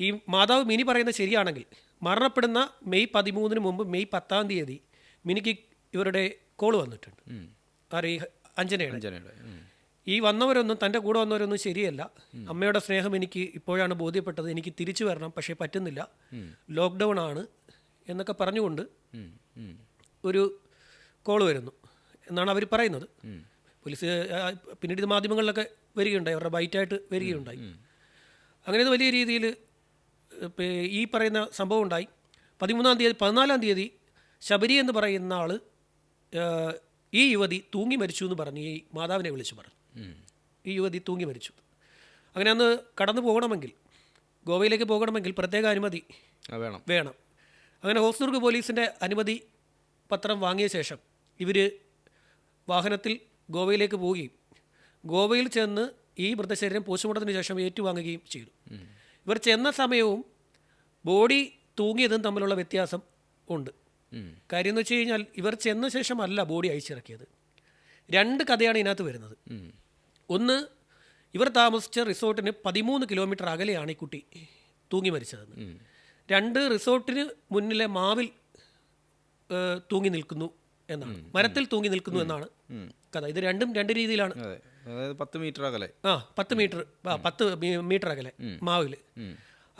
ഈ മാതാവ് മിനി പറയുന്നത് ശരിയാണെങ്കിൽ മരണപ്പെടുന്ന മെയ് പതിമൂന്നിന് മുമ്പ് മെയ് പത്താം തീയതി മിനിക്ക് ഇവരുടെ കോൾ വന്നിട്ടുണ്ട്. ആരെ? ഈ അഞ്ജനയുടെ. ഈ വന്നവരൊന്നും തന്റെ കൂടെ വന്നവരൊന്നും ശരിയല്ല. അമ്മയുടെ സ്നേഹം എനിക്ക് ഇപ്പോഴാണ് ബോധ്യപ്പെട്ടത്. എനിക്ക് തിരിച്ചു വരണം പക്ഷേ പറ്റുന്നില്ല. ലോക്ക്ഡൗൺ ആണ് എന്നൊക്കെ പറഞ്ഞുകൊണ്ട്. ഒരു കോൾ വരുന്നു എന്നാണ് അവർ പറയുന്നത്. പോലീസ് പിന്നീട് ഇത് മാധ്യമങ്ങളിലൊക്കെ വരികയുണ്ടായി. അവരുടെ ബൈറ്റായിട്ട് വരികയുണ്ടായി. അങ്ങനെ വലിയ രീതിയിൽ ഈ പറയുന്ന സംഭവം ഉണ്ടായി. പതിമൂന്നാം തീയതി പതിനാലാം തീയതി ശബരി എന്ന് പറയുന്ന ആൾ ഈ യുവതി തൂങ്ങി മരിച്ചു എന്ന് പറഞ്ഞു ഈ മാതാവിനെ വിളിച്ചു പറഞ്ഞു. ഈ യുവതി തൂങ്ങി മരിച്ചു. അങ്ങനെ അന്ന് കടന്നു പോകണമെങ്കിൽ ഗോവയിലേക്ക് പോകണമെങ്കിൽ പ്രത്യേക അനുമതി വേണം. വേണം. അങ്ങനെ ഹോസ്ദുർഗ് പോലീസിന്റെ അനുമതി പത്രം വാങ്ങിയ ശേഷം ഇവർ വാഹനത്തിൽ ഗോവയിലേക്ക് പോവുകയും ഗോവയിൽ ചെന്ന് ഈ മൃതശരീരം പോസ്റ്റ്മോർട്ടത്തിന് ശേഷം ഏറ്റുവാങ്ങുകയും ചെയ്തു. ഇവർ ചെന്ന സമയവും ബോഡി തൂങ്ങിയതും തമ്മിലുള്ള വ്യത്യാസം ഉണ്ട്. കാര്യം എന്ന് വെച്ച് കഴിഞ്ഞാൽ ഇവർ ചെന്ന ശേഷമല്ല ബോഡി അയച്ചിറക്കിയത് രണ്ട് കഥയാണ് ഇതിനകത്ത് വരുന്നത്. ഒന്ന് ഇവർ താമസിച്ച റിസോർട്ടിന് പതിമൂന്ന് കിലോമീറ്റർ അകലെയാണ് ഈ കുട്ടി തൂങ്ങി മരിച്ചതെന്ന്. രണ്ട് റിസോർട്ടിന് മുന്നിലെ മാവിൽ തൂങ്ങി നിൽക്കുന്നു എന്നാണ്. മരത്തിൽ തൂങ്ങി നിൽക്കുന്നു എന്നാണ് കഥ. ഇത് രണ്ടും രണ്ട് രീതിയിലാണ്. അതായത് പത്ത് മീറ്റർ അകലെ ആ പത്ത് മീറ്റർ ആ പത്ത് മീ- മീറ്റർ അകലെ മാവിൽ ഉം.